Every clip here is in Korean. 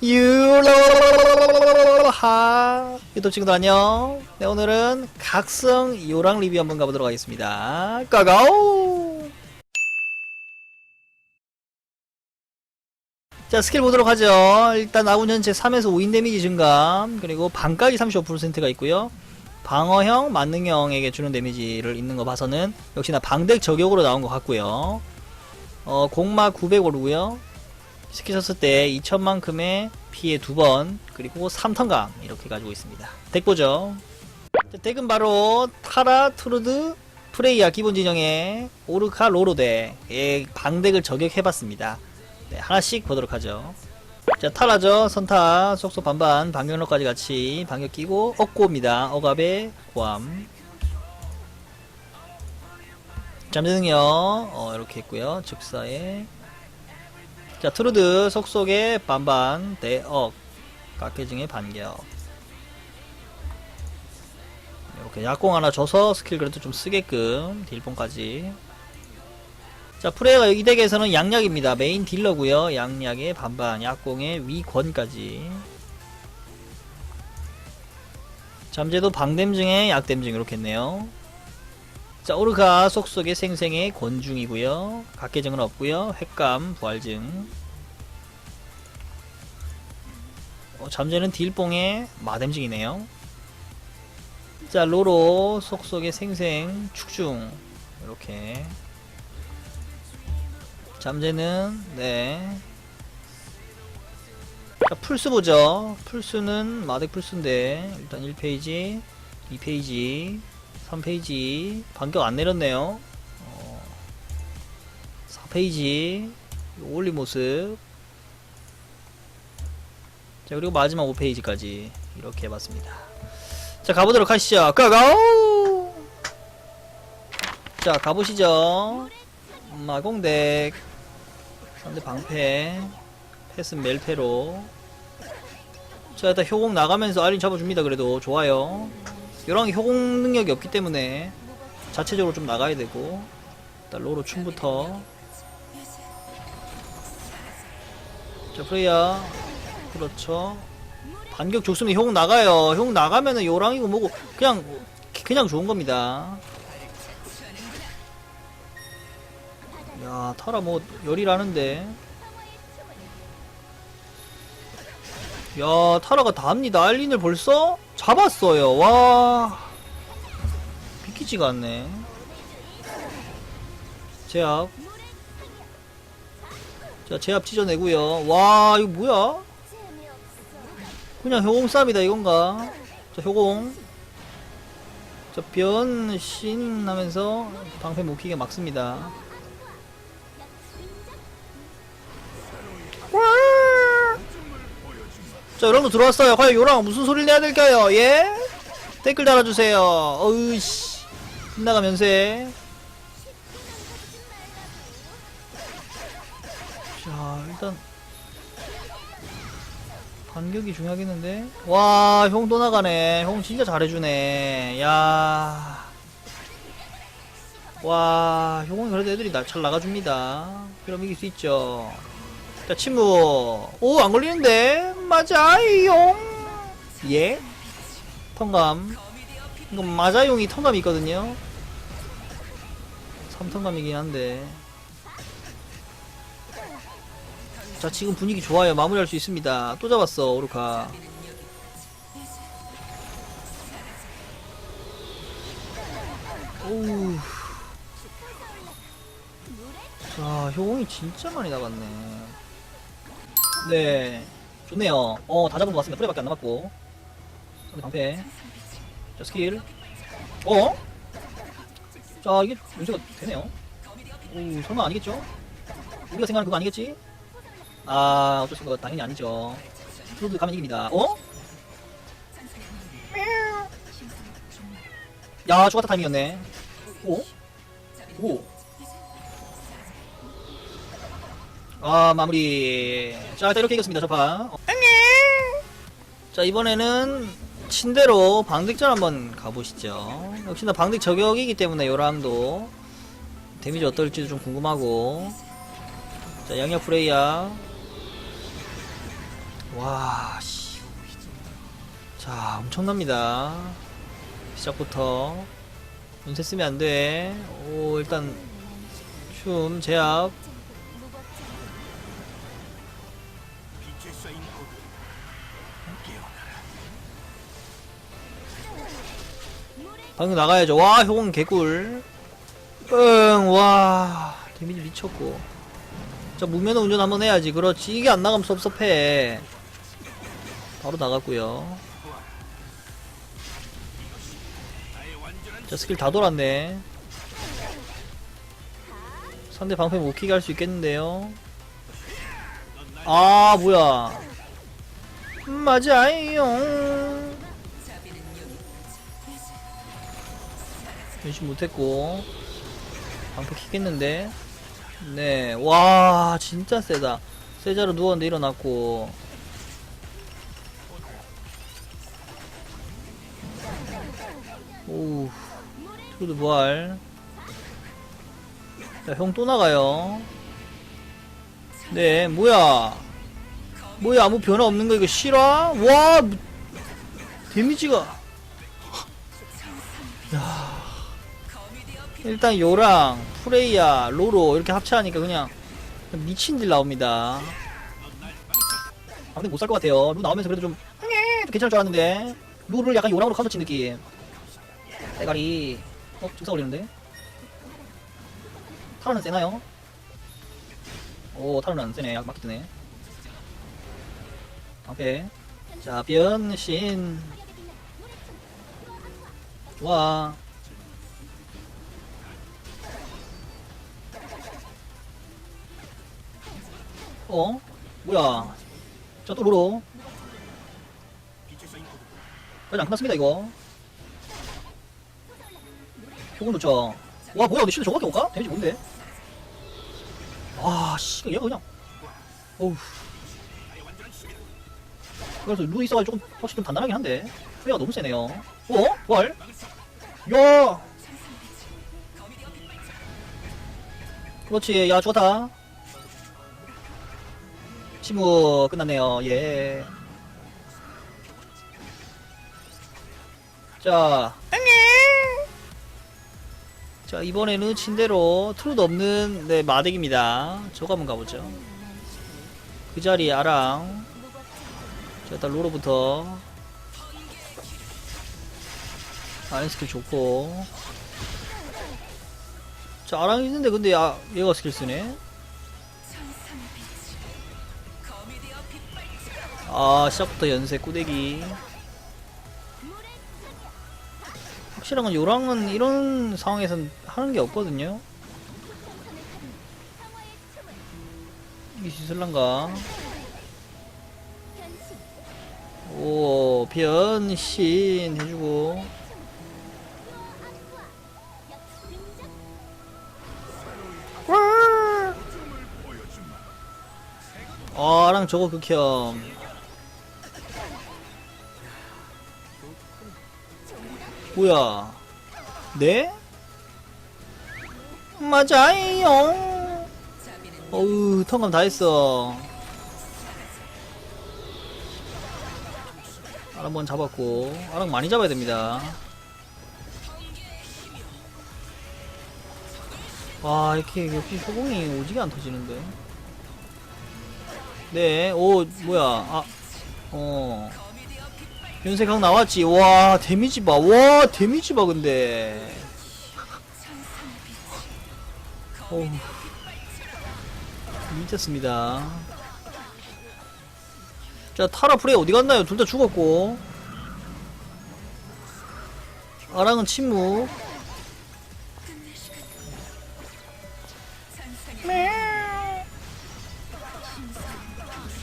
유하 유튜브 친구들 안녕 네 오늘은 각성 요랑 리뷰 한번 가보도록 하겠습니다 까가오 자 스킬 보도록 하죠 일단 아군 전체 3에서 5인 데미지 증감 그리고 방까지 35%가 있고요 방어형 만능형에게 주는 데미지를 있는 거 봐서는 역시나 방덱 저격으로 나온 것 같고요 어 공마 900 오르고요 스킬 썼을 때 2000만큼의 피해 두 번 그리고 3턴감 이렇게 가지고 있습니다. 덱 보죠. 자, 덱은 바로 타라 트루드 프레이야 기본 진영의 오르카 로로덱의 방덱을 저격해봤습니다. 네, 하나씩 보도록 하죠. 자 타라죠. 선타 속속 반반 방격로까지 같이 방격 끼고 억고입니다. 억압의 고함. 잠재능력 어, 이렇게 있고요. 즉사에 자 트루드 속속의 반반 대억 깎여증의 반격 이렇게 약공 하나 줘서 스킬 그래도 좀 쓰게끔 딜봉까지. 자 프레가 이 덱에서는 양약입니다. 메인 딜러고요. 양약의 반반 약공의 위권까지. 잠재도 방댐증의 약댐증 이렇게 했네요 자 오르가 속속의 생생의 권중이고요. 각계증은 없고요. 횟감 부활증. 어, 잠재는 딜뽕의 마댐증이네요. 자 로로 속속의 생생 축중. 이렇게. 잠재는 네. 자, 풀스 보죠. 풀스는 마덱 풀스인데 일단 1페이지 2페이지 3페이지. 반격 안 내렸네요. 어, 4페이지. 올리 모습. 자 그리고 마지막 5페이지까지 이렇게 해봤습니다. 자 가보도록 하시죠. 가가오! 자 가보시죠. 마공덱. 상대 방패. 패스 멜페로. 자 일단 효공 나가면서 알린 잡아줍니다 그래도. 좋아요 요랑이 효공 능력이 없기 때문에 자체적으로 좀 나가야 되고 일단 로로 춤부터. 자 프레이야. 그렇죠. 반격 좋습니다. 효공 나가요. 효공 나가면은 요랑이고 뭐고 그냥 그냥 좋은 겁니다. 야 타라 뭐 열이라는데 야 타라가 다 합니다. 알린을 벌써 잡았어요. 와. 비키지가 않네. 제압. 자 제압 찢어내고요. 와 이거 뭐야? 그냥 효공 쌉이다 이건가? 자 효공. 자 변신 하면서 방패 못 키게 막습니다 자 여러분도 들어왔어요. 과연 요랑 무슨 소리를 내야 될까요? 예? 댓글 달아주세요. 어으씨. 빗나가 면세. 자 일단 반격이 중요하겠는데? 와 형 또 나가네. 형 진짜 잘해주네. 야. 와, 형은 그래도 애들이 나, 잘 나가줍니다. 그럼 이길 수 있죠. 자, 침묵. 오, 안 걸리는데? 맞아용. 예? 턴감. 이거 맞아용이 턴감이 있거든요. 3턴감이긴 한데. 자, 지금 분위기 좋아요. 마무리할 수 있습니다. 또 잡았어, 오르카. 오우. 자, 효공이 진짜 많이 나갔네. 네. 좋네요. 어, 다 잡은 것 같습니다. 프레밖에 안 남았고. 상대 방패. 자, 스킬. 어? 자, 이게 연쇄가 되네요. 오, 설마 아니겠죠? 우리가 생각하는 그거 아니겠지? 아, 어쩔 수가 당연히 아니죠. 프로드 가면 이깁니다. 어? 야, 죽었다 타임이었네. 오? 오. 아 마무리 자 일단 이렇게 이겼습니다 어. 자 이번에는 친대로 방득전 한번 가보시죠 역시나 방득 저격이기 때문에 요람도 데미지 어떨지도 좀 궁금하고 자 양력 프레이야 와, 씨. 자, 엄청납니다. 시작부터. 연쇄 쓰면 안 돼. 오, 일단, 춤, 제압. 쌓인 꽃 깨어나라 방금 나가야죠. 와, 효공 개꿀. 응, 와. 데미지 미쳤고. 자, 무면 운전 한번 해야지. 그렇지. 이게 안 나가면 섭섭해. 바로 나갔고요. 자, 스킬 다 돌았네. 상대 방패 못 키게 할 수 있겠는데요. 아, 뭐야. 음, 맞아요. 변신 못했고. 방패 키겠는데. 네, 와, 진짜 세다. 세자로 누웠는데 일어났고. 오우. 트루드 부활. 자, 형 또 나가요. 네, 뭐야. 뭐야, 아무 변화 없는 거 이거 실화? 와, 뭐- 데미지가. 야. 일단 요랑 프레이야, 로로 이렇게 합체하니까 그냥 미친 딜 나옵니다. 아, 근데 못살 것 같아요. 루 나오면서 그래도 좀, 좀 괜찮을 줄 알았는데. 루를 약간 요랑으로 카운터 친 느낌. 대가리 어? 즉사 걸리는데? 타로는 세나요? 오 타로는 안 세네. 약 뜨네. 방패 자 변신. 와. 어? 뭐야? 저또 로로. 아직 안 끝났습니다 이거. 효공 좋죠 와 뭐야? 근데 실드 저거밖에 못 가? 데미지 뭔데? 와씨 얘가 그냥. 어우. 그래서 루 있어가지고 조금 확실히 좀 단단하긴 한데. 플레이가 너무 세네요. 어? 뭘? 야! 그렇지 야 좋다. 침묵 끝났네요. 예. 자, 자 이번에는 침대로 트루드 없는 네 마덱입니다. 저거 한번 가보죠. 그 자리에 아랑. 자 일단 로로부터. 아랑 스킬 좋고. 자 아랑 있는데 근데 아 얘가 스킬 쓰네. 아 시작부터 연쇄 꾸대기. 확실한 건 요랑은 이런 상황에선 하는 게 없거든요. 이게 시슬란가? 오, 변신 해주고. 아랑 저거 극혐. 뭐야? 네? 맞아요. 어우, 턴감 다 했어. 아랑 번 잡았고, 아랑 많이 잡아야 됩니다. 와, 이렇게 역시 효공이 오지게 안 터지는데. 네, 오, 뭐야, 아, 어. 연쇄각 나왔지. 와, 데미지 봐. 와, 데미지 봐, 근데. 어우. 미쳤습니다. 자, 타라 프레이 어디 갔나요? 둘 다 죽었고. 아랑은 침묵.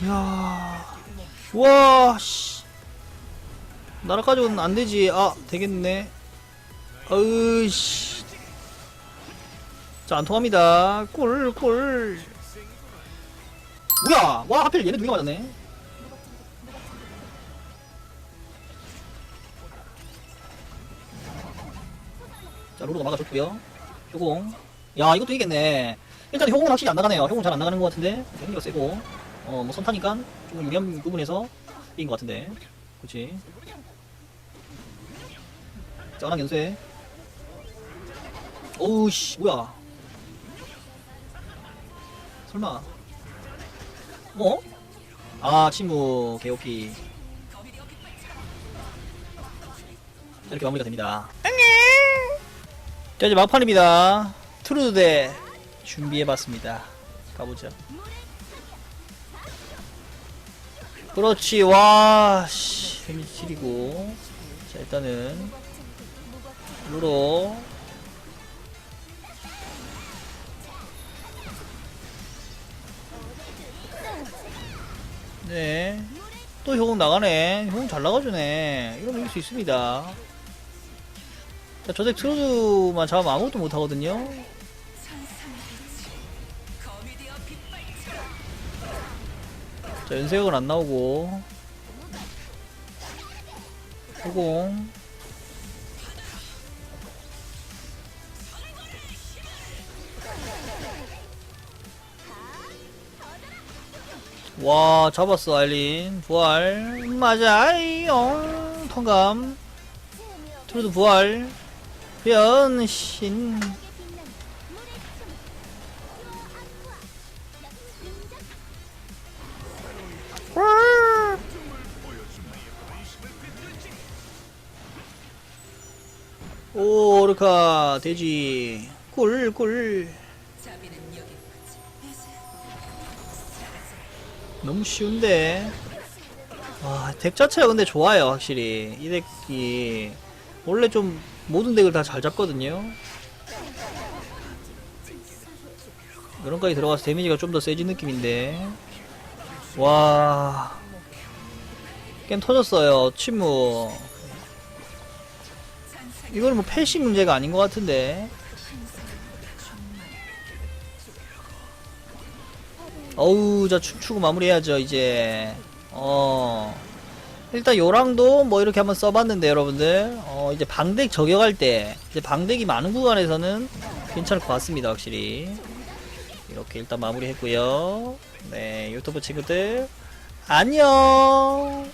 이야. 와, 씨. 나라 가지고는 안 되지. 아, 되겠네. 어으씨. 자, 안 통합니다. 꿀, 꿀. 뭐야? 와, 하필 얘네 두 개 맞았네. 자, 로로가 막아줬고요. 효공. 야, 이것도 이겠네. 일단 효공은 확실히 안 나가네요. 효공 잘 안 나가는 것 같은데. 데미지가 세고. 어 뭐 선타니까 조금 유리한 부분에서 이긴 것 같은데 그렇 지 짱랑 연쇄. 오우 씨 뭐야? 설마. 어? 아 침묵 개오피. 이렇게 마무리가 됩니다. 자 이제 막판입니다. 트루드 대 준비해봤습니다. 가보죠. 그렇지 와 씨. 데미지 7이고. 자 일단은 루로 네. 또 효공 나가네. 효공 잘 나가주네. 이러면 이길 수 있습니다. 자, 저덱 트로드만 잡으면 아무것도 못하거든요. 자, 연쇄각은 안 나오고. 효공. 와 잡았어 아일린. 부활. 맞아요 통감. 트루드 부활. 변신. 오 오르카 돼지. 꿀꿀 너무 쉬운데. 와덱 자체가 근데 좋아요 확실히. 이 덱이 원래 좀 모든 덱을 다 잘 잡거든요. 이런까지 들어가서 데미지가 좀 더 세진 느낌인데. 와. 게임 터졌어요 침묵. 이거는 뭐 패시 문제가 아닌 것 같은데 어우 자 춤추고 마무리해야죠 이제. 어. 일단 요랑도 뭐 이렇게 한번 써봤는데 여러분들. 어 이제 방덱 저격할 때 이제 방덱이 많은 구간에서는 괜찮을 것 같습니다 확실히. 이렇게 일단 마무리 했고요. 네 유튜브 친구들. 안녕